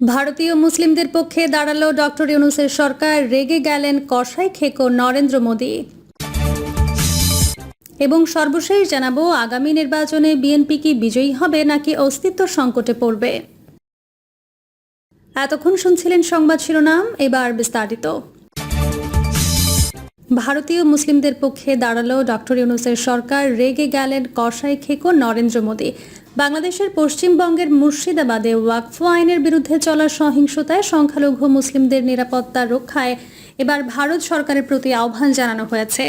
ভারতীয় মুসলিমদের পক্ষে দাঁড়াল ডক্টর ইউনুসের সরকার। রেগে গেলেন কষাই খেকো নরেন্দ্র মোদী। এবং সর্বশেষ জানাব, আগামী নির্বাচনে বিএনপি কি বিজয়ী হবে নাকি অস্তিত্ব সংকটে পড়বে? এতক্ষণ শুনছিলেন সংবাদ শিরোনাম, এবার বিস্তারিত। ভারতীয় মুসলিমদের পক্ষে দাঁড়াল ডক্টর ইউনুসের সরকার। রেগে গেলেন কসাই খেকো, নরেন্দ্র মোদী। বাংলাদেশের পশ্চিমবঙ্গের মুর্শিদাবাদে ওয়াকফ আইনের বিরুদ্ধে চলা সহিংসতায় সংখ্যালঘু মুসলিমদের নিরাপত্তা রক্ষায় এবার ভারত সরকারের প্রতি আহ্বান জানানো হয়েছে।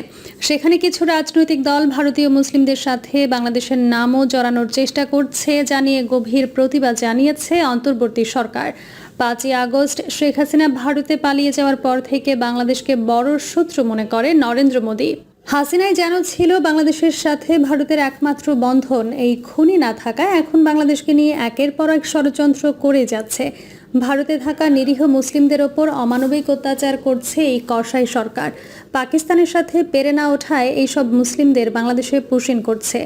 সেখানে কিছু রাজনৈতিক দল ভারতীয় মুসলিমদের সাথে বাংলাদেশের নামও জড়ানোর চেষ্টা করছে, জানিয়ে গভীর প্রতিবাদ জানিয়েছে অন্তর্বর্তী সরকার। পাঁচই আগস্ট শেখ হাসিনা ভারতে পালিয়ে যাওয়ার পর থেকে বাংলাদেশকে বড় শত্রু মনে করে নরেন্দ্র মোদী। হাসিনাই যেন ছিল বাংলাদেশের সাথে ভারতের একমাত্র বন্ধন, এই খুনি না থাকায় এখন বাংলাদেশকে নিয়ে একের পর এক ষড়যন্ত্র করে যাচ্ছে। ভারতে থাকা নিরীহ মুসলিমদের ওপর অমানবিক অত্যাচার করছে এই কসাই সরকার। পাকিস্তানের সাথে পেরে না ওঠায় এইসব মুসলিমদের বাংলাদেশে পুষিন করছে।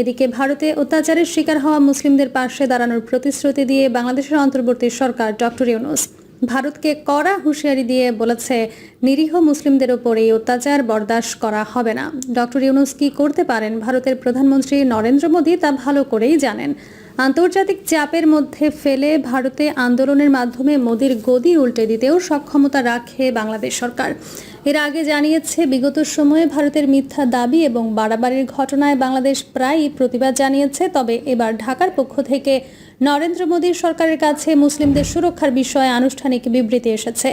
এদিকে ভারতে অত্যাচারের শিকার হওয়া মুসলিমদের পাশে দাঁড়ানোর প্রতিশ্রুতি দিয়ে বাংলাদেশের অন্তর্বর্তী সরকার ডক্টর ইউনুস। ভারতকে কড়া হুঁশিয়ারি দিয়ে বলেছে, নিরীহ মুসলিমদের ওপর এই অত্যাচার বরদাস্ত করা হবে না। ডক্টর ইউনুস কি করতে পারেন? ভারতের প্রধানমন্ত্রী নরেন্দ্র মোদী তা ভালো করেই জানেন। আন্তর্জাতিক চাপের মধ্যে ফেলে ভারতে আন্দোলনের মাধ্যমে মোদির গদি উল্টে দিতেও সক্ষমতা রাখে বাংলাদেশ সরকার। এর আগে জানিয়েছে, বিগত সময়ে ভারতের মিথ্যা দাবি এবং বাড়াবাড়ির ঘটনায় বাংলাদেশ প্রায়ই প্রতিবাদ জানিয়েছে, তবে এবার ঢাকার পক্ষ থেকে নরেন্দ্র মোদীর সরকারের কাছে মুসলিমদের সুরক্ষার বিষয়ে আনুষ্ঠানিক বিবৃতি এসেছে।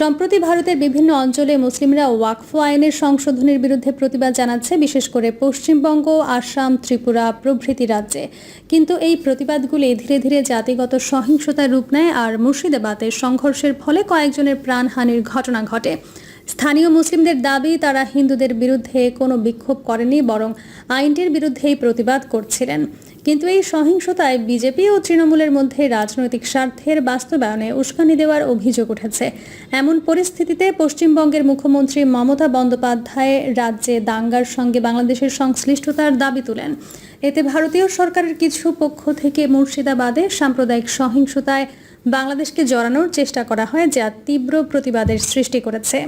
সম্প্রতি ভারতের বিভিন্ন অঞ্চলে মুসলিমরা ওয়াকফ আইনের সংশোধনের বিরুদ্ধে প্রতিবাদ জানাচ্ছে, বিশেষ করে পশ্চিমবঙ্গ, আসাম, ত্রিপুরা প্রভৃতি রাজ্যে। কিন্তু এই প্রতিবাদগুলি ধীরে ধীরে জাতিগত সহিংসতার রূপ নেয় আর মুর্শিদাবাদে সংঘর্ষের ফলে কয়েকজনের প্রাণহানির ঘটনা ঘটে। স্থানীয় মুসলিমদের দাবি, তারা হিন্দুদের বিরুদ্ধে কোনো বিক্ষোভ করেনি, বরং আইনটির বিরুদ্ধেই প্রতিবাদ করছিলেন। কিন্তু এই সহিংসতায় বিজেপি ও তৃণমূলের মধ্যে রাজনৈতিক স্বার্থের বাস্তবায়নে উস্কানি দেওয়ার অভিযোগ উঠেছে। এমন পরিস্থিতিতে পশ্চিমবঙ্গের মুখ্যমন্ত্রী মমতা বন্দ্যোপাধ্যায় রাজ্যে দাঙ্গার সঙ্গে বাংলাদেশের সংশ্লিষ্টতার দাবি তুলেন। এতে ভারতীয় সরকারের কিছু পক্ষ থেকে মুর্শিদাবাদে সাম্প্রদায়িক সহিংসতায় বাংলাদেশকে জড়ানোর চেষ্টা করা হয়, যা তীব্র প্রতিবাদের সৃষ্টি করেছে।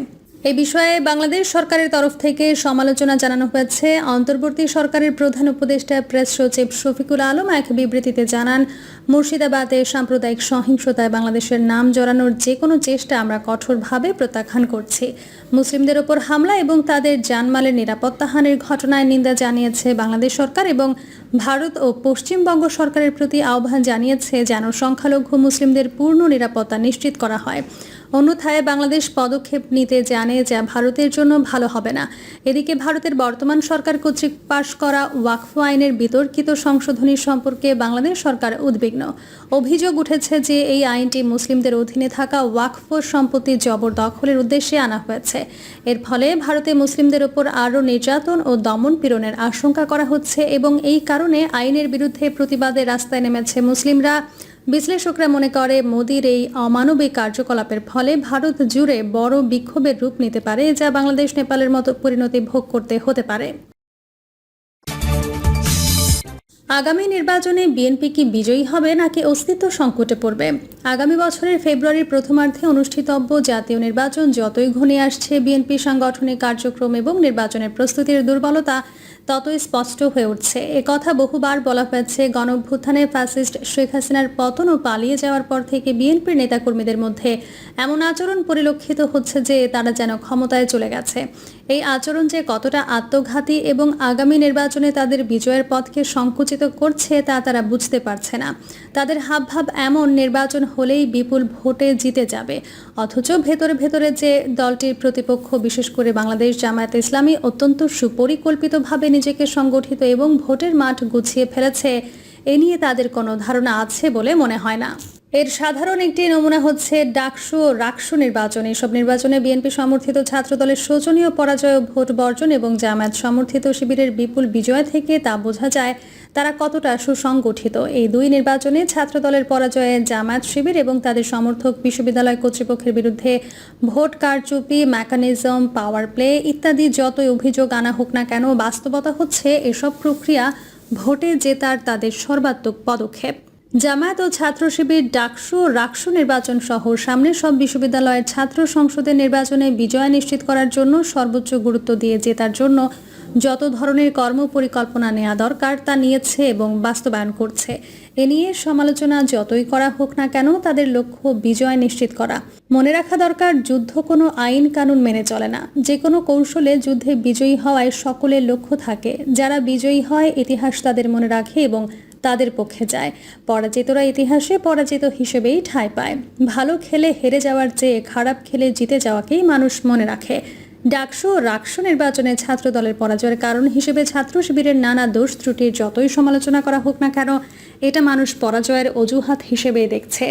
এই বিষয়ে বাংলাদেশ সরকারের তরফ থেকে সমালোচনা জানানো হয়েছে। অন্তর্বর্তী সরকারের প্রধান উপদেষ্টা, প্রেস সচিব শফিকুল আলম এক বিবৃতিতে জানান, মুর্শিদাবাদে সাম্প্রদায়িক সহিংসতায় বাংলাদেশের নাম জড়ানোর যে কোনো চেষ্টা আমরা কঠোরভাবে প্রত্যাখ্যান করছি। মুসলিমদের ওপর হামলা এবং তাদের জানমালের নিরাপত্তাহানির ঘটনায় নিন্দা জানিয়েছে বাংলাদেশ সরকার এবং ভারত ও পশ্চিমবঙ্গ সরকারের প্রতি আহ্বান জানিয়েছে যেন সংখ্যালঘু মুসলিমদের পূর্ণ নিরাপত্তা নিশ্চিত করা হয়। অন্যথায় বাংলাদেশ পদক্ষেপ নিতে জানে যা ভারতের জন্য ভালো হবে না। এদিকে ভারতের বর্তমান সরকার কর্তৃক পাশ করা ওয়াকফ আইনের বিতর্কিত সংশোধনী সম্পর্কে বাংলাদেশ সরকার উদ্বিগ্ন। অভিযোগ উঠেছে যে এই আইনটি মুসলিমদের অধীনে থাকা ওয়াকফ সম্পত্তি জবরদখলের উদ্দেশ্যে আনা হয়েছে। এর ফলে ভারতে মুসলিমদের ওপর আরও নির্যাতন ও দমন পীড়নের আশঙ্কা করা হচ্ছে এবং এই কারণে আইনের বিরুদ্ধে প্রতিবাদে রাস্তায় নেমেছে মুসলিমরা। বিশ্লেষকরা মনে করে, মোদির এই অমানবিক কার্যকলাপের ফলে ভারত জুড়ে বড় বিক্ষোভের রূপ নিতে পারে, যা বাংলাদেশ, নেপালের মতো পরিণতি ভোগ করতে হতে পারে। আগামী নির্বাচনে বিএনপি কি বিজয়ী হবে, নাকি অস্তিত্ব সংকটে পড়বে? আগামী বছরের ফেব্রুয়ারির প্রথমার্ধে অনুষ্ঠিতব্য জাতীয় নির্বাচন যতই ঘনিয়ে আসছে, বিএনপি সাংগঠনিক কার্যক্রম এবং নির্বাচনের প্রস্তুতির দুর্বলতা ততই স্পষ্ট হয়ে উঠছে। কথা বহুবার বলা হয়েছে, গণভ্যুত্থানে ফ্যাসিস্ট শেখ হাসিনার পতন ও পালিয়ে যাওয়ার পর থেকে বিএনপির নেতাকর্মীদের মধ্যে এমন আচরণ পরিলক্ষিত হচ্ছে যে তারা যেন ক্ষমতায় চলে গেছে। এই আচরণ যে কতটা আত্মঘাতী এবং আগামী নির্বাচনে তাদের বিজয়ের পথকে সংকুচিত করছে তা তারা বুঝতে পারছে না। তাদের হাবভাব এমন নির্বাচন হলেই বিপুল ভোটে জিতে যাবে। অথচ ভেতরে ভেতরে যে দলটির প্রতিপক্ষ, বিশেষ করে বাংলাদেশ জামায়াত ইসলামী, অত্যন্ত সুপরিকল্পিতভাবে নিজেকে সংগঠিত এবং ভোটের মাঠ গুছিয়ে ফেলেছে, এ নিয়ে তাদের কোনো ধারণা আছে বলে মনে হয় না। এর সাধারণ একটি নমুনা হচ্ছে ডাকসু ও রাকসু নির্বাচন। এসব নির্বাচনে বিএনপি সমর্থিত ছাত্র দলের শোচনীয় পরাজয়, ভোট বর্জন এবং জামায়াত সমর্থিত শিবিরের বিপুল বিজয় থেকে তা বোঝা যায় তারা কতটা সুসংগঠিত? এই দুই নির্বাচনে ছাত্রদলের পরাজয়ে জামায়াত শিবির এবং তাদের সমর্থক বিশ্ববিদ্যালয় কর্তৃপক্ষের বিরুদ্ধে ভোট কারচুপি মেকানিজম পাওয়ার প্লে ইত্যাদি যতই অভিযোগ আনা হোক না কেন বাস্তবতা হচ্ছে এসব প্রক্রিয়া ভোটে জেতার তাদের সর্বাত্মক পদক্ষেপ। জামায়াত ও ছাত্র শিবির ডাকসু রাকসু নির্বাচন সহ সামনে সব বিশ্ববিদ্যালয়ের ছাত্র সংসদের নির্বাচনে বিজয় নিশ্চিত করার জন্য সর্বোচ্চ গুরুত্ব দিয়ে জেতার জন্য যত ধরনের কর্ম পরিকল্পনা নেওয়া দরকার তা নিয়েছে এবং বাস্তবায়ন করছে। এ নিয়ে সমালোচনা যতই করা হোক না কেন, তাদের লক্ষ্য বিজয় নিশ্চিত করা। মনে রাখা দরকার, যুদ্ধ কোনো আইন কানুন মেনে চলে না। যে কোনো কৌশলে যুদ্ধে বিজয়ী হওয়ায় সকলের লক্ষ্য থাকে। যারা বিজয়ী হয়, ইতিহাস তাদের মনে রাখে এবং তাদের পক্ষে যায়। পরাজিতরা ইতিহাসে পরাজিত হিসেবেই ঠাঁই পায়। ভালো খেলে হেরে যাওয়ার চেয়ে খারাপ খেলে জিতে যাওয়াকেই মানুষ মনে রাখে। ডাকসু ও রাকসু নির্বাচনে ছাত্র দলের পরাজয়ের কারণ হিসেবে ছাত্র শিবিরের নানা দোষ ত্রুটির যতই সমালোচনা করা হোক না কেন, এটা মানুষ পরাজয়ের অজুহাত হিসেবে দেখছে।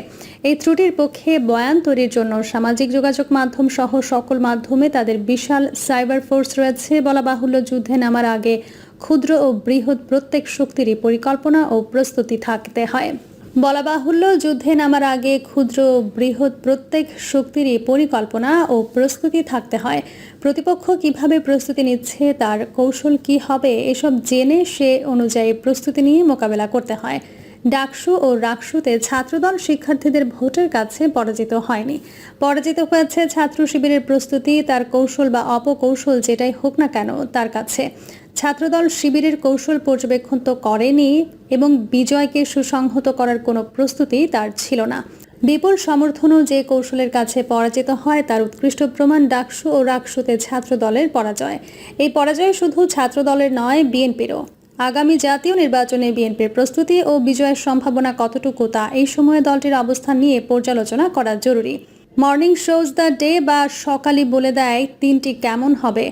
এই ত্রুটির পক্ষে বয়ান তৈরির জন্য সামাজিক যোগাযোগ মাধ্যম সহ সকল মাধ্যমে তাদের বিশাল সাইবার ফোর্স রয়েছে বলা বাহুল্য যুদ্ধে নামার আগে ক্ষুদ্র ও বৃহৎ প্রত্যেক শক্তিরই পরিকল্পনা ও প্রস্তুতি থাকতে হয়। বলা বাহুল্য, যুদ্ধে নামার আগে ক্ষুদ্র বৃহৎ প্রত্যেক শক্তিরই পরিকল্পনা ও প্রস্তুতি থাকতে হয়। প্রতিপক্ষ কীভাবে প্রস্তুতি নিচ্ছে, তার কৌশল কি হবে, এসব জেনে সে অনুযায়ী প্রস্তুতি নিয়ে মোকাবেলা করতে হয়। ডাকসু ও রাকসুতে ছাত্রদল শিক্ষার্থীদের ভোটের কাছে পরাজিত হয়নি। পরাজিত হয়েছে ছাত্র শিবিরের প্রস্তুতি, তার কৌশল বা অপকৌশল যেটাই হোক না কেন তার কাছে। ছাত্রদল শিবিরের কৌশল পর্যবেক্ষণ তো করেনি এবং বিজয়কে সুসংহত করার কোনো প্রস্তুতি তার ছিল না। বিপুল সমর্থনও যে কৌশলের কাছে পরাজিত হয় তার উৎকৃষ্ট প্রমাণ ডাকসু ও রাকসুতে ছাত্রদলের পরাজয়। এই পরাজয় শুধু ছাত্রদলের নয়, বিএনপিরও। আগামী জাতীয় নির্বাচনে বিএনপির প্রস্তুতি ও বিজয়ের সম্ভাবনা কতটুকু তা এই সময়ে দলটির অবস্থান নিয়ে পর্যালোচনা করা জরুরি। মর্নিং শোজ দ্য ডে বা সকালই বলে দেয় তিনটি কেমন হবে।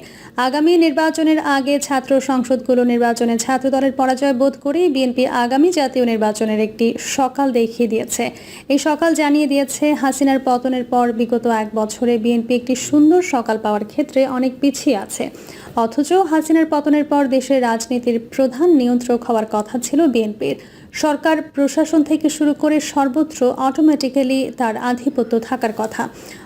আগামী নির্বাচনের আগে ছাত্র সংসদগুলো নির্বাচনে ছাত্র দলের পরাজয় বোধ করেই বিএনপি আগামী জাতীয় নির্বাচনের একটি সকাল দেখিয়ে দিয়েছে। এই সকাল জানিয়ে দিয়েছে হাসিনার পতনের পর বিগত এক বছরে বিএনপি একটি সুন্দর সকাল পাওয়ার ক্ষেত্রে অনেক পিছিয়ে আছে। অথচ হাসিনার পতনের পর দেশের রাজনীতির প্রধান নিয়ন্ত্রক হওয়ার কথা ছিল বিএনপির। সরকার প্রশাসন থেকে শুরু করে সর্বত্র অটোমেটিক্যালি তার আধিপত্য থাকার কথা।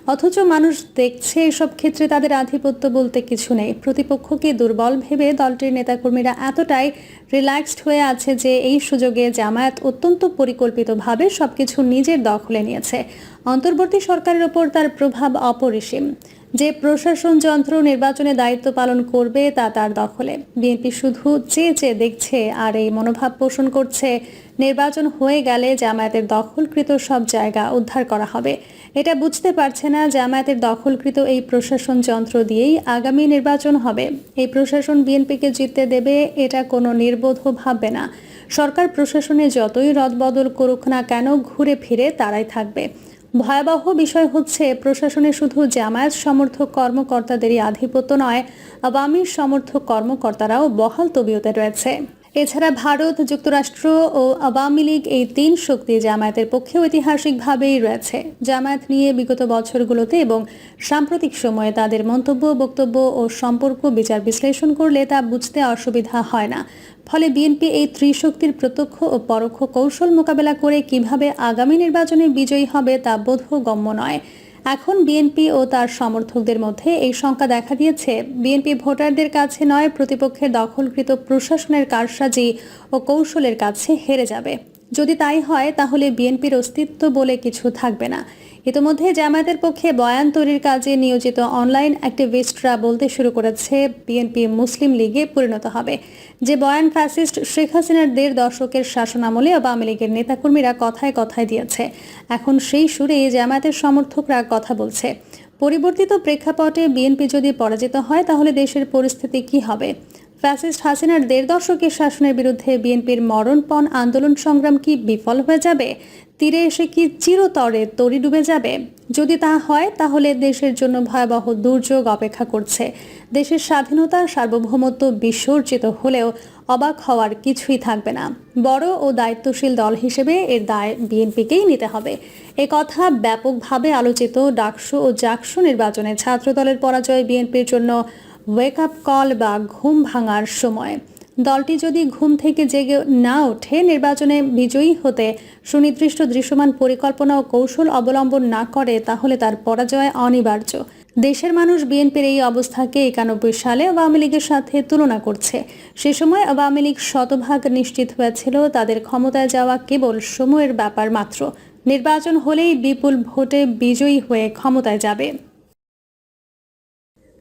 অথচ মানুষ দেখছে এসব ক্ষেত্রে তাদের আধিপত্য বলতে কিছু নেই। প্রতিপক্ষকে দুর্বল ভেবে দলটির নেতাকর্মীরা এতটাই রিল্যাক্সড হয়ে আছে যে এই সুযোগে জামায়াত অত্যন্ত পরিকল্পিতভাবে সবকিছু নিজের দখলে নিয়েছে। অন্তর্বর্তী সরকারের ওপর তার প্রভাব অপরিসীম। যে প্রশাসন যন্ত্র নির্বাচনে দায়িত্ব পালন করবে তা তার দখলে। বিএনপি শুধু চেয়ে চেয়ে দেখছে আর এই মনোভাব পোষণ করছে, নির্বাচন হয়ে গেলে জামায়াতের দখলকৃত সব জায়গা উদ্ধার করা হবে। এটা বুঝতে পারছে না জামায়াতের দখলকৃত এই প্রশাসন যন্ত্র দিয়েই আগামী নির্বাচন হবে। এই প্রশাসন বিএনপিকে জিততে দেবে এটা কোনো নির্বোধ ভাববে না। সরকার প্রশাসনে যতই রদবদল করুক না কেন, ঘুরে ফিরে তারাই থাকবে। ভয়াবহ বিষয় হচ্ছে, প্রশাসনে শুধু জামায়াত সমর্থক কর্মকর্তাদেরই আধিপত্য নয়, আওয়ামী সমর্থক কর্মকর্তারাও বহাল তবিয়তে রয়েছে। এছাড়া ভারত, যুক্তরাষ্ট্র ও আওয়ামী লীগ এই তিন শক্তি জামায়াতের পক্ষে ঐতিহাসিকভাবেই রয়েছে। জামায়াত নিয়ে বিগত বছরগুলোতে এবং সাম্প্রতিক সময়ে তাদের মন্তব্য, বক্তব্য ও সম্পর্ক বিচার বিশ্লেষণ করলে তা বুঝতে অসুবিধা হয় না। ফলে বিএনপি এই ত্রিশক্তির প্রত্যক্ষ ও পরোক্ষ কৌশল মোকাবেলা করে কীভাবে আগামী নির্বাচনে বিজয়ী হবে তা বোধগম্য নয়। এখন বিএনপি ও তার সমর্থকদের মধ্যে এই শঙ্কা দেখা দিয়েছে। বিএনপি ভোটারদের কাছে নয়, প্রতিপক্ষের দখলকৃত প্রশাসনের কারসাজি ও কৌশলের কাছে হেরে যাবে। যদি তাই হয়, তাহলে বিএনপির অস্তিত্ব বলে কিছু থাকবে না। ইতোমধ্যে জামায়াতের পক্ষে বয়ান তৈরির কাজে নিয়োজিত অনলাইন অ্যাক্টিভিস্টরা বলতে শুরু করেছে, বিএনপি মুসলিম লীগে পরিণত হবে। যে বয়ান ফ্যাসিস্ট শেখ হাসিনার দেড় দশকের শাসনামলে আওয়ামী লীগের নেতাকর্মীরা কথায় কথায় দিয়েছে। এখন সেই সুরে জামায়াতের সমর্থকরা কথা বলছে। পরিবর্তিত প্রেক্ষাপটে বিএনপি যদি পরাজিত হয়, তাহলে দেশের পরিস্থিতি কি হবে? ফ্যাসিস্ট হাসিনার দেড় দশকের শাসনের বিরুদ্ধে বিএনপির মরণপণ আন্দোলন সংগ্রাম কি বিফল হয়ে যাবে? তীরে এসে কি চিরতরে তরি ডুবে যাবে? যদি তা হয়, তাহলে দেশের জন্য ভয়াবহ দুর্যোগ অপেক্ষা করছে। দেশের স্বাধীনতা, সার্বভৌমত্ব বিসর্জিত হলেও অবাক হওয়ার কিছুই থাকবে না। বড় ও দায়িত্বশীল দল হিসেবে এর দায় বিএনপিকেই নিতে হবে। এ কথা ব্যাপকভাবে আলোচিত ডাকসু ও জাকসু নির্বাচনে ছাত্রদলের পরাজয় বিএনপির জন্য ওয়েক আপ কল বা ঘুম ভাঙার সময়। দলটি যদি ঘুম থেকে জেগে না ওঠে, নির্বাচনে বিজয়ী হতে সুনির্দিষ্ট দৃশ্যমান পরিকল্পনা ও কৌশল অবলম্বন না করে, তাহলে তার পরাজয় অনিবার্য। দেশের মানুষ বিএনপির এই অবস্থাকে একানব্বই সালে আওয়ামী লীগের সাথে তুলনা করছে। সে সময় আওয়ামী লীগ শতভাগ নিশ্চিত হয়েছিল তাদের ক্ষমতায় যাওয়া কেবল সময়ের ব্যাপার মাত্র। নির্বাচন হলেই বিপুল ভোটে বিজয়ী হয়ে ক্ষমতায় যাবে।